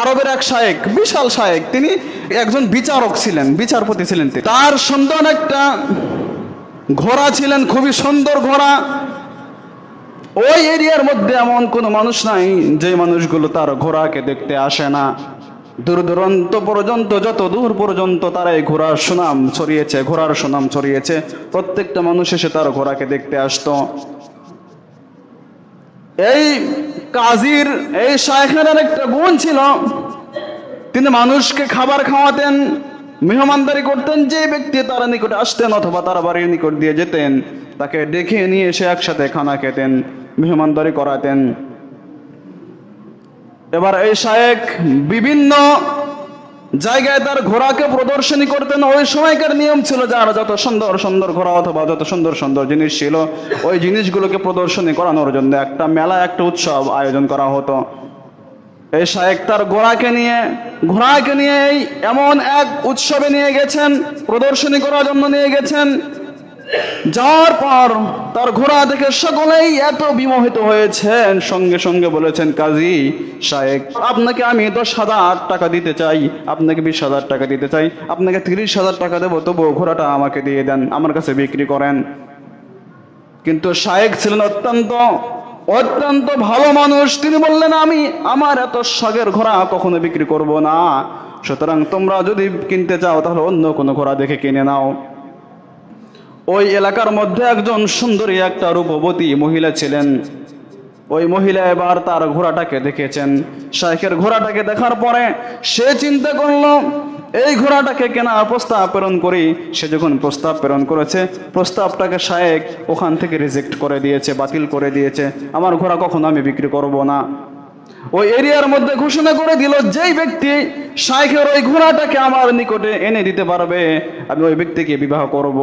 আরবের এক শায়েক, বিশাল শায়েক, তিনি একজন বিচারক ছিলেন, বিচারপতি ছিলেন। তার সুন্দর একটা ঘোড়া ছিলেন, খুবই সুন্দর ঘোড়া। ওই এরিয়ার মধ্যে এমন কোনো মানুষ নাই যে মানুষগুলো তার ঘোড়াকে দেখতে আসে না। দূর দূরান্ত পর্যন্ত, যত দূর পর্যন্ত তারা এই ঘোড়ার সুনাম ছড়িয়েছে, ঘোড়ার সুনাম ছড়িয়েছে, প্রত্যেকটা মানুষ এসে তার ঘোড়াকে দেখতে আসতো। এই কাজীর, এই শায়খের একটা গুণ ছিল, তিনি মানুষকে খাবার খাওয়াতেন, মেহমানদারি করতেন, যে ব্যক্তি তার নিকটে আসতেন অথবা তার বাড়ির নিকট দিয়ে যেতেন, তাকে ডেকে নিয়ে এসে একসাথে খানা খেতেন, মেহমানদারি করাতেন। এবার এই শায়েক বিভিন্ন জায়গায় তার ঘোড়াকে প্রদর্শনী করতেন ওই সময়কার নিয়ম ছিল যারা যত সুন্দর সুন্দর ঘোড়া অথবা যত সুন্দর সুন্দর জিনিস ছিল, ওই জিনিসগুলোকে প্রদর্শনী করানোর জন্য একটা মেলা, একটা উৎসব আয়োজন করা হতো। এই শায়েক তার ঘোড়াকে নিয়ে ঘোড়াকে নিয়ে এমন এক উৎসবে নিয়ে গেছেন, প্রদর্শনী করার জন্য নিয়ে গেছেন যাওয়ার পর তার ঘোড়া দেখে সকলেই এত বিমোহিত হয়েছেন। সঙ্গে সঙ্গে বলেছেন, কাজী শায়েক আপনাকে আমি দশ হাজার টাকা দিতে চাই, আপনাকে বিশ হাজার টাকা দিতে চাই, আপনাকে তিরিশ হাজার টাকা দেবো তবু ঘোড়াটা আমাকে দিয়ে দেন, আমার কাছে বিক্রি করেন। কিন্তু শায়েক ছিলেন অত্যন্ত অত্যন্ত ভালো মানুষ। তিনি বললেন, আমি, আমার এত শখের ঘোড়া কখনো বিক্রি করব না। সুতরাং তোমরা যদি কিনতে চাও, তাহলে অন্য কোনো ঘোড়া দেখে কিনে নাও। ওই এলাকার মধ্যে একজন সুন্দরী একটা রূপবতী মহিলা ছিলেন। ওই মহিলা এবার তার ঘোড়াটাকে দেখেছেন। শাইখের ঘোড়াটাকে দেখার পরে সে চিন্তা করল, এই ঘোড়াটাকে কেনার প্রস্তাব প্রেরণ করি। সে যখন প্রস্তাব প্রেরণ করেছে, প্রস্তাবটাকে শায়েক ওখান থেকে রিজেক্ট করে দিয়েছে, বাতিল করে দিয়েছে। আমার ঘোড়া কখনো আমি বিক্রি করব না। ওই এরিয়ার মধ্যে ঘোষণা করে দিল, যেই ব্যক্তি শাইখের ওই ঘোড়াটাকে আমার নিকটে এনে দিতে পারবে, আমি ওই ব্যক্তিকে বিবাহ করব।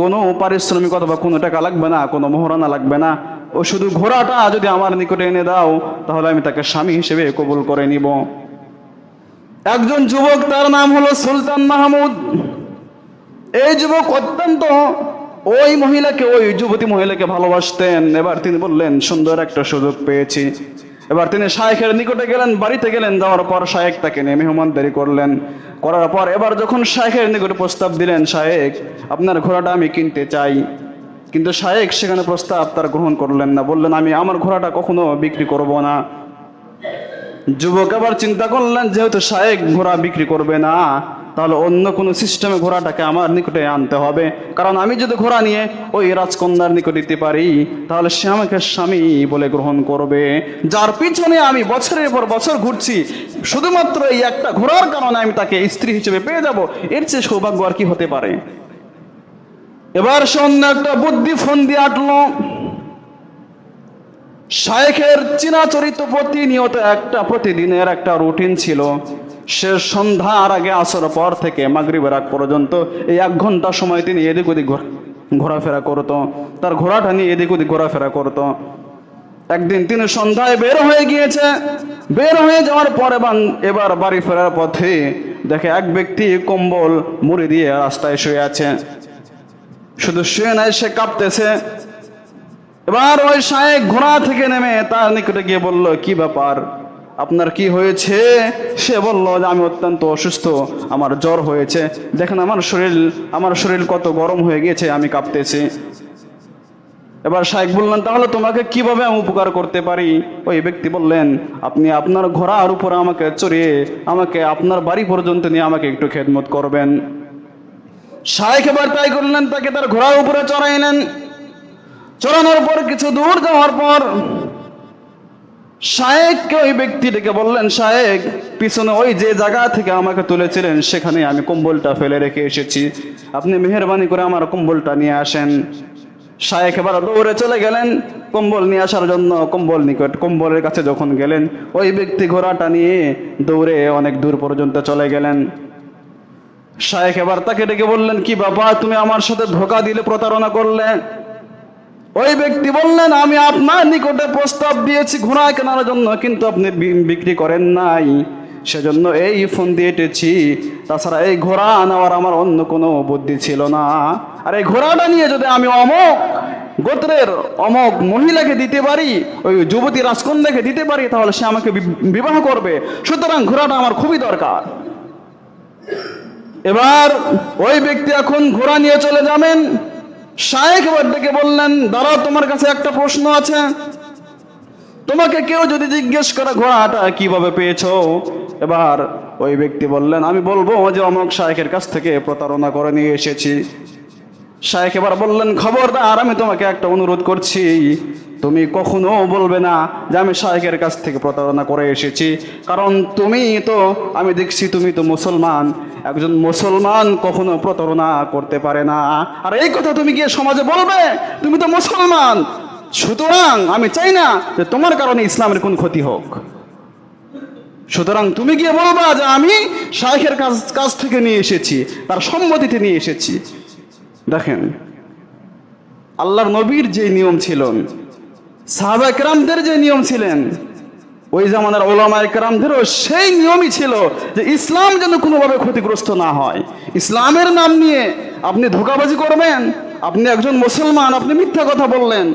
কোনো পারিশ্রমিক অথবা কোনো টাকা লাগবে না, কোনো মোহরানা লাগবে না। ও শুধু ঘোড়াটা যদি আমার নিকটে এনে দাও, তাহলে আমি তাকে স্বামী হিসেবে কবুল করে নিব। একজন যুবক, তার নাম হলো সুলতান মাহমুদ। এই যুবক অত্যন্ত, ওই মহিলাকে, ওই যুবতী মহিলাকে ভালোবাসতেন। এবার তিনি বললেন, সুন্দর একটা সুযোগ পেয়েছি। এবার তিনি শায়েখের নিকটে গেলেন, বাড়িতে গেলেন, যাওয়ার পর শায়েক তাকে নিয়ে মেহমানদারি করলেন। করার পর এবার যখন শায়েখের নিকটে প্রস্তাব দিলেন শায়েক আপনার ঘোড়াটা আমি কিনতে চাই। কিন্তু শায়েক সেখানে প্রস্তাব তার গ্রহণ করলেন না। বললেন, আমি আমার ঘোড়াটা কখনো বিক্রি করব না। যুবক আবার চিন্তা করলেন, যেহেতু শায়েক ঘোড়া বিক্রি করবে না তাহলে অন্য কোনো সিস্টেমে ঘোড়াটাকে আমার নিকটে আনতে হবে। কারণ আমি যদি ঘোড়া নিয়ে ওই রাজকন্যার নিকট দিতে পারি, তাহলে সে আমাকে স্বামী বলে গ্রহণ করবে। যার পিছনে আমি বছরের পর বছর ঘুরছি, শুধুমাত্র এই একটা ঘোড়ার কারণে আমি তাকে স্ত্রী হিসেবে পেয়ে যাব, এর চেয়ে সৌভাগ্য আর কি হতে পারে? এবার সে অন্য একটা বুদ্ধি ফোন দিয়ে আটলো। শায়েখের চিনাচরিত প্রতিনিয়ত একটা প্রতিদিনের একটা রুটিন ছিল। সে সন্ধ্যার আগে আসর পর থেকে মাগরিবের আগ পর্যন্ত এই এক ঘণ্টা সময় তিনি এদিক ওদিক ঘোরা- ঘোরাফেরা করতো। তার ঘোড়াটা নিয়ে এদিক ওদিক ঘোরাফেরা করতো। একদিন তিনি সন্ধ্যায় বের হয়ে গিয়েছে। বের হয়ে যাওয়ার পরে এবার বাড়ি ফেরার পথে দেখে এক ব্যক্তি কম্বল মুড়ি দিয়ে রাস্তায় শুয়ে আছে। শুধু শুয়ে নাই, সে কাঁপতেছে। এবার ওই শায়েক ঘোড়া থেকে নেমে তার নিকটে গিয়ে বলল, কি ব্যাপার? আপনার কি হয়েছে? সে বলল যে আমি অত্যন্ত অসুস্থ, আমার জ্বর হয়েছে। দেখেন আমার শরীর আমার শরীর কত গরম হয়ে গিয়েছে, আমি কাঁপতেছি। এবার শায়েক বললেন, তাহলে তোমাকে কীভাবে আমি উপকার করতে পারি? ওই ব্যক্তি বললেন, আপনি আপনার ঘোড়ার উপরে আমাকে চড়িয়ে, আমাকে আপনার বাড়ি পর্যন্ত নিয়ে আমাকে একটু খেদমত করবেন। শায়েক এবার তাই করলেন, তাকে তার ঘোড়ার উপরে চড়াইলেন। চড়ানোর পর কিছু দূর যাওয়ার পর শায়েককে ওই ব্যক্তিটিকে বললেন, শায়েক, পিছনে ওই যে জায়গা থেকে আমাকে তুলেছিলেন, সেখানে আমি কম্বলটা ফেলে রেখে এসেছি। আপনি মেহরবানি করে আমার কম্বলটা নিয়ে আসেন। শায়েক এবার দৌড়ে চলে গেলেন কম্বল নিয়ে আসার জন্য। কম্বল নিকট, কম্বলের কাছে যখন গেলেন, ওই ব্যক্তি ঘোড়াটা নিয়ে দৌড়ে অনেক দূর পর্যন্ত চলে গেলেন। শায়েক এবার তাকে ডেকে বললেন, কি বাবা, তুমি আমার সাথে ধোকা দিলে প্রতারণা করলে? ওই ব্যক্তি বললেন, আমি আপনার নিকটে প্রস্তাব দিয়েছি ঘোড়া কেনার জন্য, কিন্তু আপনি বিক্রি করেন নাই। সেজন্য এই ফোন দিয়ে এটেছি। তাছাড়া এই ঘোড়া নেওয়ার আমার অন্য কোনো বুদ্ধি ছিল না। আর এই ঘোড়াটা নিয়ে যদি আমি অমুক গোত্রের অমক মহিলাকে দিতে পারি, ওই যুবতী রাজকন্যাকে দিতে পারি, তাহলে সে আমাকে বিবাহ করবে। সুতরাং ঘোড়াটা আমার খুবই দরকার। এবার ওই ব্যক্তি এখন ঘোড়া নিয়ে চলে যাবেন। শায়েখ এবার বললেন, দাঁড়াও, তোমার কাছে একটা প্রশ্ন আছে। তোমাকে কেউ যদি জিজ্ঞেস করে, ঘোড়াটা কীভাবে পেয়েছ? এবার ওই ব্যক্তি বললেন, আমি বলব যে অমক শায়েখের কাছ থেকে প্রতারণা করে নিয়ে এসেছি। শায়েখ এবার বললেন, খবরদার, আমি তোমাকে একটা অনুরোধ করছি। তুমি কখনো বলবে না যে আমি শায়েখের কাছ থেকে প্রতারণা করে এসেছি। কারণ তুমি তো, আমি দেখছি তুমি তো মুসলমান। একজন মুসলমান কখনো প্রতারণা করতে পারে না। আর এই কথা তুমি গিয়ে সমাজে বলবে, তুমি তো মুসলমান। সুতরাং আমি চাই না যে তোমার কারণে ইসলামের কোন ক্ষতি হোক। সুতরাং তুমি গিয়ে বলবা যে আমি শাইখের কাছ কাছ থেকে নিয়ে এসেছি, তার সম্মতিতে নিয়ে এসেছি। দেখেন, আল্লাহর নবীর যে নিয়ম ছিল সাহাবা যে নিয়ম ছিলেন, ওই জামানার ওলামা সেই নিয়মই ছিল যে ইসলাম যেন কোনোভাবে ক্ষতিগ্রস্ত না হয়। ইসলামের নাম নিয়ে আপনি ধোকাবাজি করবেন, আপনি একজন মুসলমান, আপনি মিথ্যা কথা বললেন।